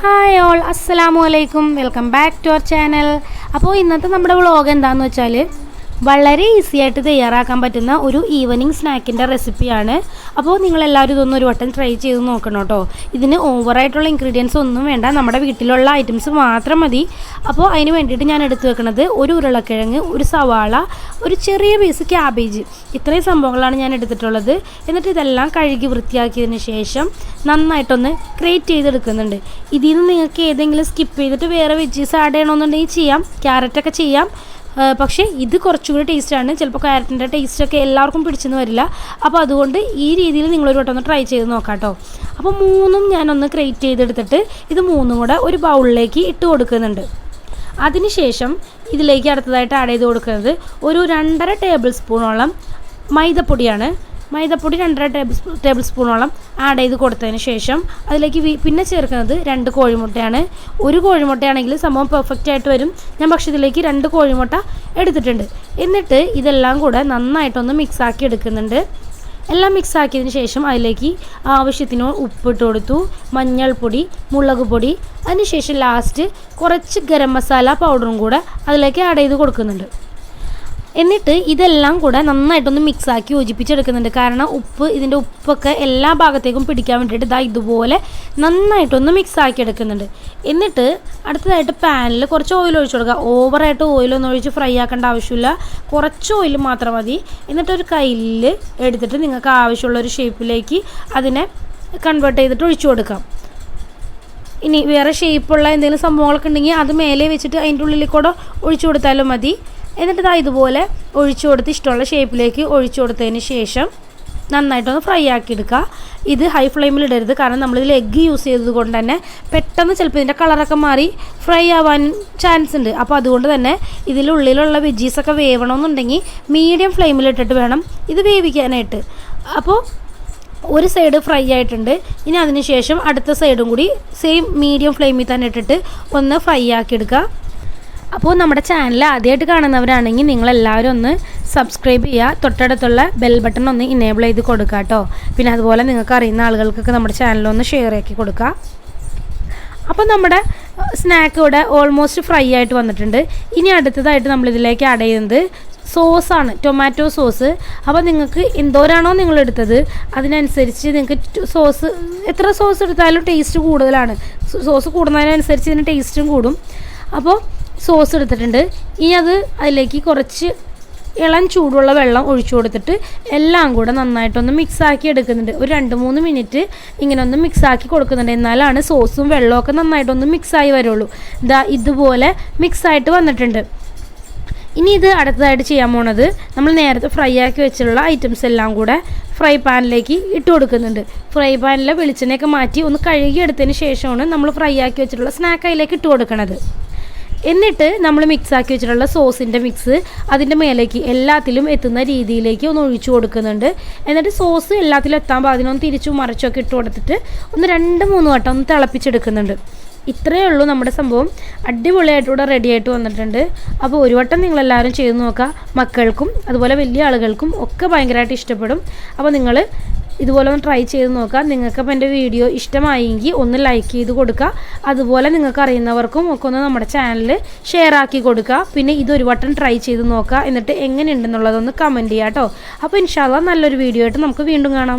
Hi all അസ്സലാമു അലൈക്കും welcome back to our channel അപ്പോൾ ഇന്നത്തെ നമ്മുടെ വ്ളോഗ് എന്താണെന്ന് വെച്ചാൽ വളരെ ഈസി ആയിട്ട് തയ്യാറാക്കാൻ പറ്റുന്ന ഒരു ഈവനിങ് സ്നാക്കിന്റെ റെസിപ്പിയാണ് അപ്പോൾ നിങ്ങളെല്ലാവരും ഇതൊന്നും ഒരു വട്ടം ട്രൈ ചെയ്ത് നോക്കണം കേട്ടോ ഇതിന് ഓവറായിട്ടുള്ള ഇൻഗ്രീഡിയൻസ് ഒന്നും വേണ്ട. നമ്മുടെ വീട്ടിലുള്ള ഐറ്റംസ് മാത്രം മതി. അപ്പോൾ അതിന് വേണ്ടിയിട്ട് ഞാൻ എടുത്തു വെക്കുന്നത് ഒരു ഉരുളക്കിഴങ്ങ് ഒരു സവാള ഒരു ചെറിയ പീസ് ക്യാബേജ് ഇത്രയും സംഭവങ്ങളാണ് ഞാൻ എടുത്തിട്ടുള്ളത്. എന്നിട്ട് ഇതെല്ലാം കഴുകി വൃത്തിയാക്കിയതിന് ശേഷം നന്നായിട്ടൊന്ന് ക്രിയേറ്റ് ചെയ്തെടുക്കുന്നുണ്ട്. ഇതിൽ നിന്ന് നിങ്ങൾക്ക് ഏതെങ്കിലും സ്കിപ്പ് ചെയ്തിട്ട് വേറെ വെജീസ് ആഡ് ചെയ്യണമെന്നുണ്ടെങ്കിൽ ചെയ്യാം. ക്യാരറ്റൊക്കെ ചെയ്യാം. പക്ഷേ ഇത് കുറച്ചുകൂടി ടേസ്റ്റാണ് ചിലപ്പോൾ ക്യാരറ്റിന്റെ ടേസ്റ്റൊക്കെ എല്ലാവർക്കും പിടിച്ചെന്ന് വരില്ല. അപ്പോൾ അതുകൊണ്ട് ഈ രീതിയിൽ നിങ്ങളൊരു വട്ടം ഒന്ന് ട്രൈ ചെയ്ത് നോക്കാം കേട്ടോ അപ്പോൾ മൂന്നും ഞാനൊന്ന് ക്രേറ്റ് ചെയ്തെടുത്തിട്ട് ഇത് മൂന്നും കൂടെ ഒരു ബൗളിലേക്ക് ഇട്ട് കൊടുക്കുന്നുണ്ട്. അതിനുശേഷം ഇതിലേക്ക് അടുത്തതായിട്ട് ആഡ് ചെയ്ത് കൊടുക്കുന്നത് ഒരു രണ്ടര ടേബിൾ സ്പൂണോളം മൈദപ്പൊടിയാണ്. മൈദപ്പൊടി രണ്ടര ടേബിൾ സ്പൂ ടേബിൾ സ്പൂണോളം ആഡ് ചെയ്ത് കൊടുത്തതിന് ശേഷം അതിലേക്ക് പിന്നെ ചേർക്കുന്നത് രണ്ട് കോഴിമുട്ടയാണ്. ഒരു കോഴിമുട്ടയാണെങ്കിൽ സംഭവം പെർഫെക്റ്റ് ആയിട്ട് വരും. ഞാൻ പക്ഷേ ഇതിലേക്ക് രണ്ട് കോഴിമുട്ട എടുത്തിട്ടുണ്ട്. എന്നിട്ട് ഇതെല്ലാം കൂടെ നന്നായിട്ടൊന്ന് മിക്സ് ആക്കി എടുക്കുന്നുണ്ട്. എല്ലാം മിക്സ് ആക്കിയതിന് ശേഷം അതിലേക്ക് ആവശ്യത്തിന് ഉപ്പിട്ട് കൊടുത്തു മഞ്ഞൾപ്പൊടി മുളക് പൊടി. അതിനുശേഷം ലാസ്റ്റ് കുറച്ച് ഗരം മസാല പൗഡറും കൂടെ അതിലേക്ക് ആഡ് ചെയ്ത് കൊടുക്കുന്നുണ്ട്. എന്നിട്ട് ഇതെല്ലാം കൂടെ നന്നായിട്ടൊന്ന് മിക്സാക്കി യോജിപ്പിച്ചെടുക്കുന്നുണ്ട്. കാരണം ഉപ്പ് ഇതിന്റെ ഉപ്പൊക്കെ എല്ലാ ഭാഗത്തേക്കും പിടിക്കാൻ വേണ്ടിയിട്ട് ഇതാ ഇതുപോലെ നന്നായിട്ടൊന്ന് മിക്സാക്കി എടുക്കുന്നുണ്ട്. എന്നിട്ട് അടുത്തതായിട്ട് പാനിൽ കുറച്ച് ഓയിൽ ഒഴിച്ചു കൊടുക്കുക. ഓവറായിട്ട് ഓയിലൊന്നും ഒഴിച്ച് ഫ്രൈ ആക്കേണ്ട ആവശ്യമില്ല. കുറച്ച് ഓയിൽ മാത്രം മതി. എന്നിട്ടൊരു കയ്യിൽ എടുത്തിട്ട് നിങ്ങൾക്ക് ആവശ്യമുള്ള ഒരു ഷേപ്പിലേക്ക് അതിനെ കൺവേർട്ട് ചെയ്തിട്ട് ഒഴിച്ചു കൊടുക്കാം. ഇനി വേറെ ഷേപ്പുള്ള എന്തെങ്കിലും സംഭവങ്ങളൊക്കെ ഉണ്ടെങ്കിൽ അത് മേലെ വെച്ചിട്ട് അതിന്റെ ഉള്ളിൽ കൂടെ ഒഴിച്ചു കൊടുത്താലും മതി. എന്നിട്ട് ഇതാ ഇതുപോലെ ഒഴിച്ചു കൊടുത്ത് ഇഷ്ടമുള്ള ഷേപ്പിലേക്ക് ഒഴിച്ചു കൊടുത്തതിന് ശേഷം നന്നായിട്ടൊന്ന് ഫ്രൈ ആക്കി എടുക്കുക ഇത് ഹൈ ഫ്ലെയിമിൽ ഇടരുത്. കാരണം നമ്മളിതിൽ എഗ്ഗ് യൂസ് ചെയ്തത് കൊണ്ട് തന്നെ പെട്ടെന്ന് ചിലപ്പോൾ ഇതിന്റെ കളറൊക്കെ മാറി ഫ്രൈ ആവാൻ ചാൻസ് ഉണ്ട്. അപ്പോൾ അതുകൊണ്ട് തന്നെ ഇതിലുള്ളിലുള്ള വെജീസൊക്കെ വേവണമെന്നുണ്ടെങ്കിൽ മീഡിയം ഫ്ലെയിമിൽ ഇട്ടിട്ട് വേണം ഇത് വേവിക്കാനായിട്ട്. അപ്പോൾ ഒരു സൈഡ് ഫ്രൈ ആയിട്ടുണ്ട്. ഇനി അതിന് ശേഷം അടുത്ത സൈഡും കൂടി സെയിം മീഡിയം ഫ്ലെയിമിൽ തന്നെ ഇട്ടിട്ട് ഒന്ന് ഫ്രൈ ആക്കി എടുക്കുക അപ്പോൾ നമ്മുടെ ചാനൽ ആദ്യമായിട്ട് കാണുന്നവരാണെങ്കിൽ നിങ്ങളെല്ലാവരും ഒന്ന് സബ്സ്ക്രൈബ് ചെയ്യുക. തൊട്ടടുത്തുള്ള ബെൽ ബട്ടൺ ഒന്ന് ഇനേബിൾ ചെയ്ത് കൊടുക്കുക കേട്ടോ. പിന്നെ അതുപോലെ നിങ്ങൾക്ക് അറിയുന്ന ആളുകൾക്കൊക്കെ നമ്മുടെ ചാനലൊന്ന് ഷെയർ ആക്കി കൊടുക്കുക. അപ്പോൾ നമ്മുടെ സ്നാക്ക് ഇവിടെ ഓൾമോസ്റ്റ് ഫ്രൈ ആയിട്ട് വന്നിട്ടുണ്ട്. ഇനി അടുത്തതായിട്ട് നമ്മൾ ഇതിലേക്ക് ആഡ് ചെയ്യുന്നത് സോസാണ് ടൊമാറ്റോ സോസ് അപ്പോൾ നിങ്ങൾക്ക് എന്തോരാണോ നിങ്ങൾ എടുത്തത് അതിനനുസരിച്ച് നിങ്ങൾക്ക് സോസ് എത്ര സോസ് എടുത്താലും ടേസ്റ്റ് കൂടുതലാണ്. സോസ് കൂടുന്നതിനനുസരിച്ച് ഇതിന് ടേസ്റ്റും കൂടും. അപ്പോൾ സോസ് എടുത്തിട്ടുണ്ട്. ഇനി അത് അതിലേക്ക് കുറച്ച് ഇളം ചൂടുള്ള വെള്ളം ഒഴിച്ചു കൊടുത്തിട്ട് എല്ലാം കൂടെ നന്നായിട്ടൊന്ന് മിക്സാക്കി എടുക്കുന്നുണ്ട്. ഒരു രണ്ട് മൂന്ന് മിനിറ്റ് ഇങ്ങനെ ഒന്ന് മിക്സാക്കി കൊടുക്കുന്നുണ്ട്. എന്നാലാണ് സോസും വെള്ളമൊക്കെ നന്നായിട്ടൊന്ന് മിക്സായി വരുള്ളൂ. ഇതാ ഇതുപോലെ മിക്സായിട്ട് വന്നിട്ടുണ്ട്. ഇനി ഇത് അടുത്തതായിട്ട് ചെയ്യാൻ പോണത് നമ്മൾ നേരത്തെ ഫ്രൈ ആക്കി വെച്ചിട്ടുള്ള ഐറ്റംസ് എല്ലാം കൂടെ ഫ്രൈ പാനിലേക്ക് ഇട്ട് കൊടുക്കുന്നുണ്ട്. ഫ്രൈ പാനിലെ വെളിച്ചെണ്ണയൊക്കെ മാറ്റി ഒന്ന് കഴുകി എടുത്തതിന് ശേഷമാണ് നമ്മൾ ഫ്രൈ ആക്കി വെച്ചിട്ടുള്ള സ്നാക്ക് അതിലേക്ക് ഇട്ട് കൊടുക്കണത്. എന്നിട്ട് നമ്മൾ മിക്സ് ആക്കി വെച്ചിട്ടുള്ള സോസിന്റെ മിക്സ് അതിന്റെ മേലേക്ക് എല്ലാത്തിലും എത്തുന്ന രീതിയിലേക്ക് ഒന്ന് ഒഴിച്ചു കൊടുക്കുന്നുണ്ട്. എന്നിട്ട് സോസ് എല്ലാത്തിലും എത്താൻ പാതിനൊന്ന് തിരിച്ചു മറിച്ചൊക്കെ ഇട്ട് കൊടുത്തിട്ട് ഒന്ന് രണ്ട് മൂന്ന് വട്ടം ഒന്ന് തിളപ്പിച്ചെടുക്കുന്നുണ്ട്. ഇത്രയേ ഉള്ളൂ നമ്മുടെ സംഭവം. അടിപൊളിയായിട്ട് ഇവിടെ റെഡി ആയിട്ട് വന്നിട്ടുണ്ട്. അപ്പോൾ ഒരു വട്ടം നിങ്ങളെല്ലാവരും ചെയ്ത് നോക്കുക. മക്കൾക്കും അതുപോലെ വലിയ ആളുകൾക്കും ഒക്കെ ഭയങ്കരമായിട്ട് ഇഷ്ടപ്പെടും. അപ്പോൾ നിങ്ങൾ ഇതുപോലെ ഒന്ന് ട്രൈ ചെയ്ത് നോക്കുക നിങ്ങൾക്കപ്പോൾ എന്റെ വീഡിയോ ഇഷ്ടമായെങ്കിൽ ഒന്ന് ലൈക്ക് ചെയ്ത് കൊടുക്കുക. അതുപോലെ നിങ്ങൾക്ക് അറിയുന്നവർക്കും ഒക്കെ ഒന്ന് നമ്മുടെ ചാനൽ ഷെയർ ആക്കി കൊടുക്കുക. പിന്നെ ഇതൊരു വട്ടം ട്രൈ ചെയ്ത് നോക്കുക. എന്നിട്ട് എങ്ങനെയുണ്ടെന്നുള്ളതൊന്ന് കമന്റ് ചെയ്യാം കേട്ടോ അപ്പോൾ ഇൻഷാല്ല നല്ലൊരു വീഡിയോ ആയിട്ട് നമുക്ക് വീണ്ടും കാണാം.